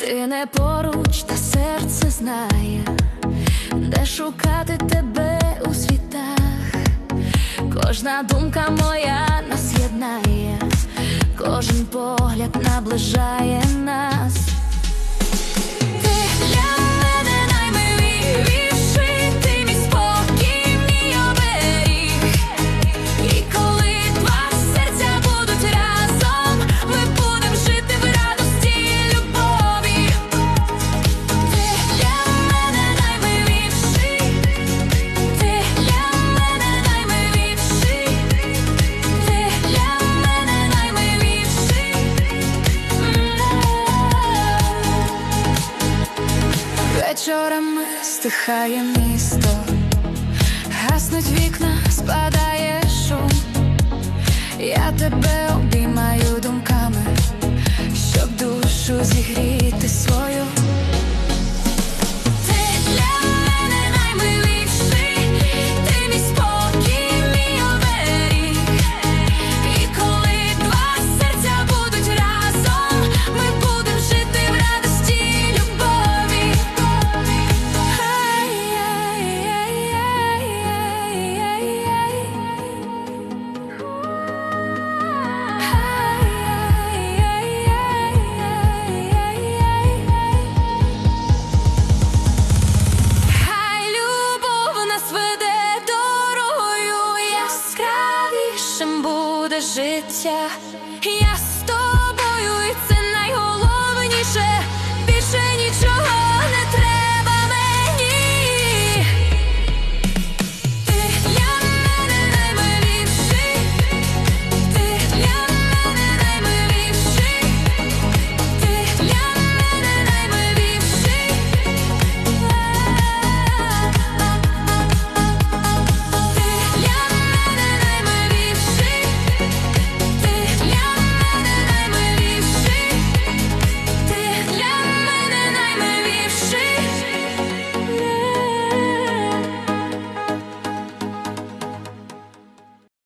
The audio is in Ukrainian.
Ти не поруч, та серце знає, де шукати тебе у світах. Кожна думка моя нас єднає, кожен погляд наближає нас. вечорами стихає місто, гаснуть вікна, спадає шум, я тебе обіймаю думками, щоб душу зігріти. Нашим буде життя. Я